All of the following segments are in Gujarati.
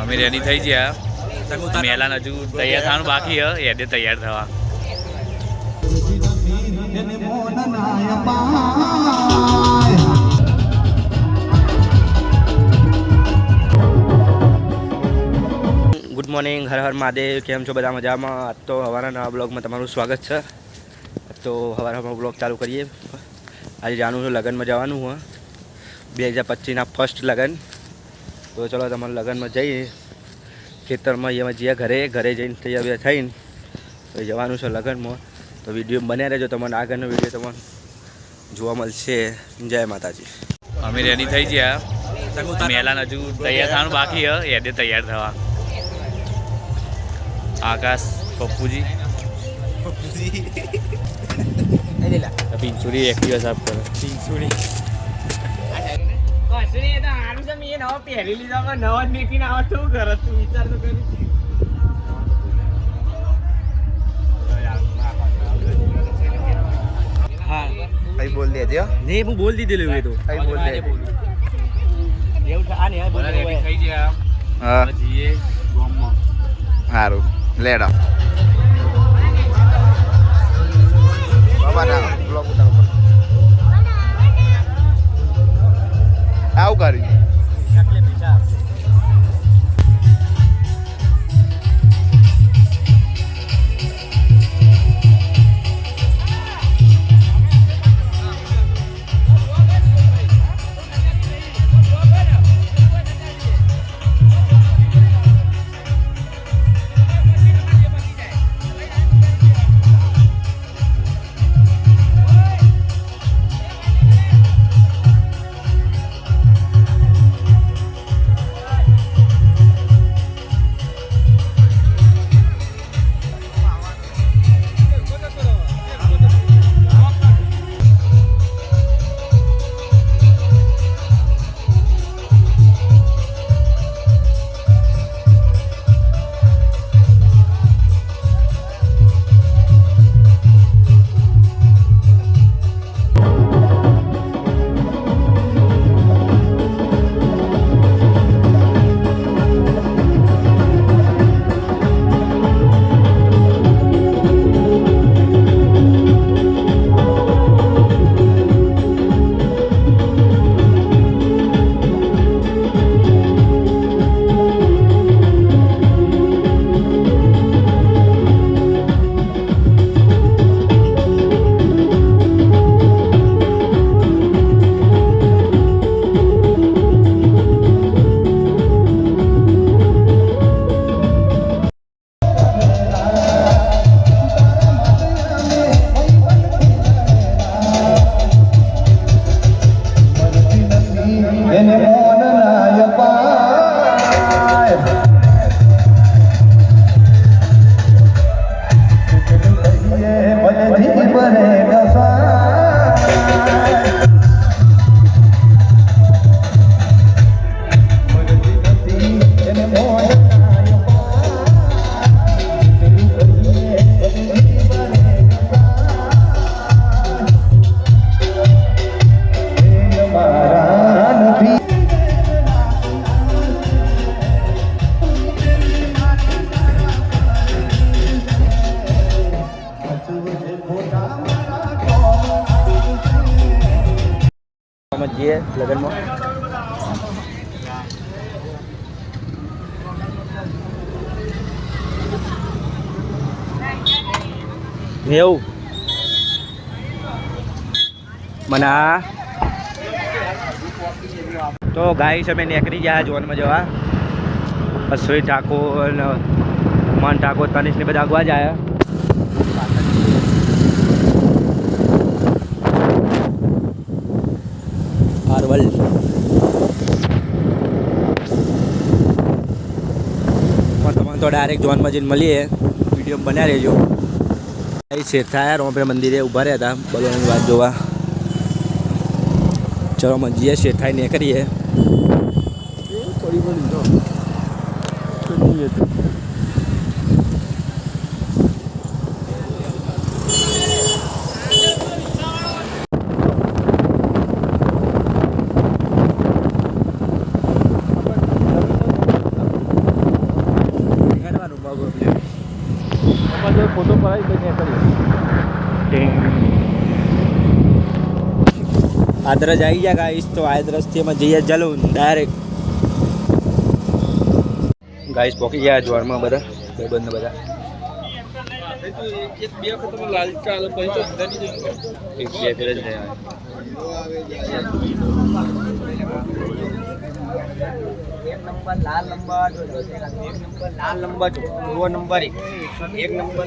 અમે રેડી થઈ ગયા. મેલાન હજુ તૈયાર થવાનું બાકી હ યાદે તૈયાર થવા. ગુડ મોર્નિંગ હર હર મહાદેવ. કેમ છો બધા મજામાં? તો હવાના નવા બ્લોગમાં તમારું સ્વાગત છે. તો હવારમાં બ્લોગ ચાલુ કરીએ. આજે જાણું છું લગ્નમાં જવાનું હોય. બે હજાર પચીસના ફર્સ્ટ લગ્ન. તો ચલો તમારા લગ્નમાં જઈએ. ખેતરમાં એમાં જઈએ ઘરે ઘરે જઈને તૈયાર થઈને. તો જવાનું છે લગ્નમાં. તો વીડિયો બન્યા રહેજો તમને. આગળનો વીડિયો તમને જોવા મળશે. જય માતાજી. અમે રેડી થઈ ગયા. મેલાન હજુ તૈયાર થવાનું બાકી હ યાદે તૈયાર થવા. આકાશ પપ્પુજી. પિંચુરી એક્ટિવા સાફ કરે. કશું તો હારું છે, મેં નવો પહેરી લીધો, પણ નવો જ નીકળીને આવો શું કરે? તું? વિચાર તો. હા કઈ બોલ દેજો નહીં હું. બોલ દીધેલું એ તો કઈ બોલ દે એવું આ નહીં, બોલ દેવું હોય. હા. સારું લેડો. બાબા ના બ્લોગ ઉતારો. પર. જઈએ લગ્નમાં એવું મને તો ગાય અમે નીકળી ગયા જોનમાં જવા. અશ્વિન ઠાકોર મન ઠાકોર તનિષ ને બધા અગવા જ આવ્યા અરવલ પણ તમને તો ડાયરેક્ટ જોનમાં જઈને મળીએ. વીડિયો બન્યા રહેજો. અહીં શેઠાયા રોંપે મંદિરે ઊભા રહ્યા હતા બલોની વાત જોવા. ચલો મજીએ શેઠાઈ ને કરીએ. આદરજ આવી ગયા ગાઈશ તો આદરજથી અમે જઈએ જલૂન ડાયરેક્ટ ગાઈશ પોકી ગયા જોરમાં બધા ભાઈબંધ બધા. એક નંબર લાલ નંબર નંબર લાલ નંબર દો નંબર એક નંબર.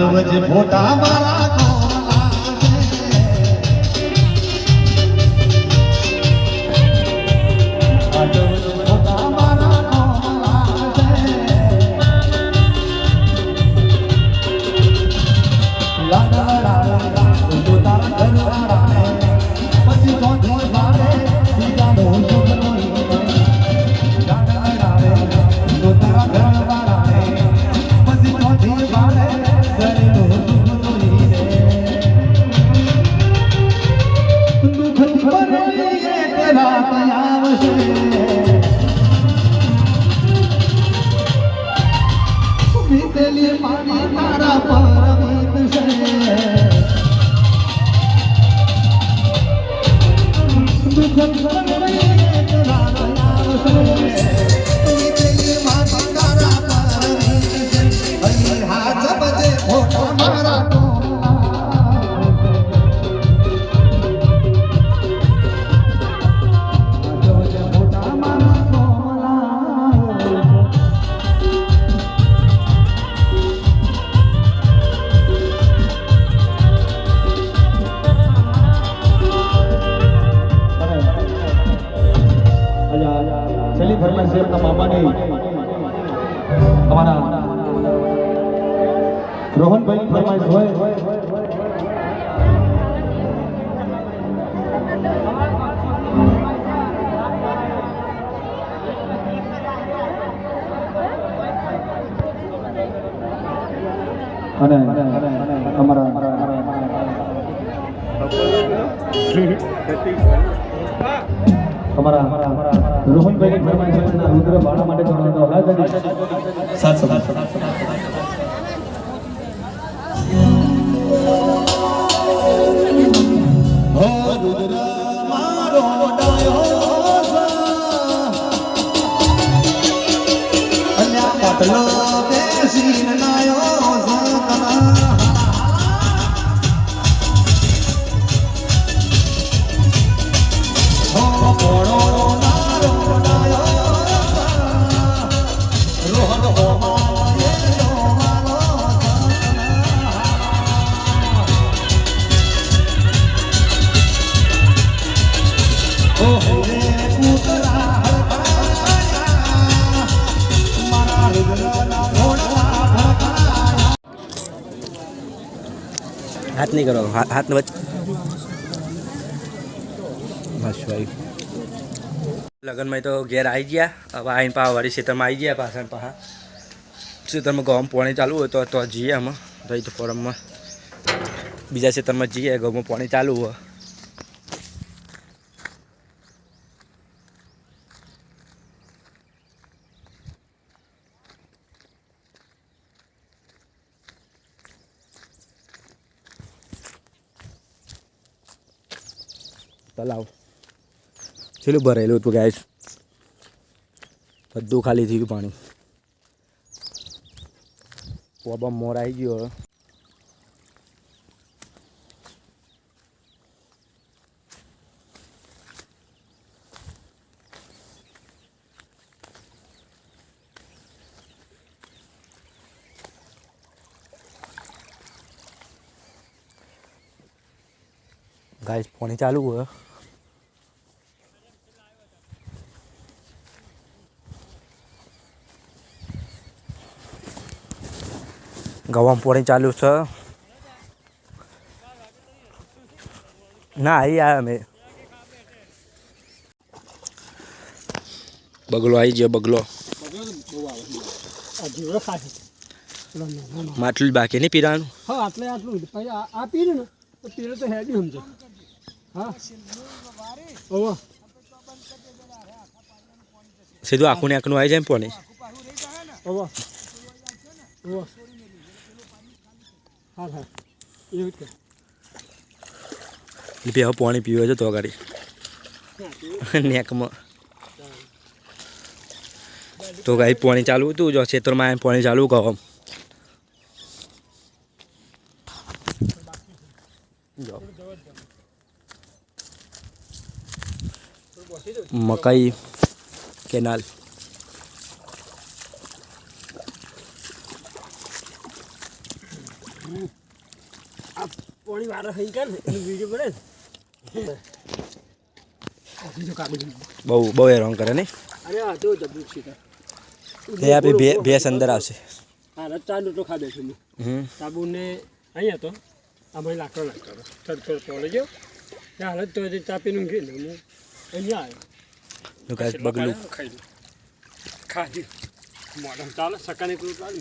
સવજ ફોટા મારા Çocuklarımıza અને અમારા અમારા રોહનભાઈ ભગવાન સમાજના રુદ્ર બાળા માટે જણાવતો રાજધાની સાત સભા Hello. હાથ નહીં કરો હા- હાથ વચ્ચે બસ ભાઈ. લગ્નમાં તો ઘેર આવી ગયા હવે આવીને પાછા વળી સીતરમાં આવી ગયા પાછા પાછા. સીતરમાં ગમ પાણી ચાલુ હોય તો તો જઈએ આમાં ભાઈ તો ફોરમમાં. બીજા સીતરમાં જઈએ ગમમાં પાણી ચાલુ હોય. તલાવ. છેલ્લું ભરેલું હતું ગાય બધું ખાલી થઈ ગયું પાણી પોબા મોર આવી ગયો હવે. ગાય પાણી ચાલુ હોય. ગવામાં પાણી ચાલુ છે. ના આવી આવ્યા અમે. બગલો આવી ગયો બગલો. માટલું બાકી નહીં પીવાનું હા આટલે આટલું આ આ પીરે ને તો પીરે તો હેડી સમજો. હા. ઓવા સીધું આખું ને આખું આવી જાય ને પોણી. ઓવા ઓવા હા કર હવે પાણી પીવે છે તો ગાડી નેકમાં. તો ગાઈ પાણી ચાલુ હતું, જો ખેતરમાં એમ પાણી ચાલુ કહો. મકાઈ, કેનાલ. પાણી વાળા થઈ ગયા ને એનું વીડિયો બને આ બહુ બહુ હેરાન કરે ને? અરે આ જો જબરું છે તાર. એ આપણી બે ભેંસ અંદર આવશે. હા રચા તો ખાધે છે હું. સાબુને અહીંયા તો આમાં લાકડો લાકડો. થોડો થોડો તોલે ગયો ત્યાં હાલત તો ચાપી ને. હું અહીંયા આવ્યો. તો બગલું. ખાઈ ખાધી મોડમ ચાલે સકાને કરું ચાલે.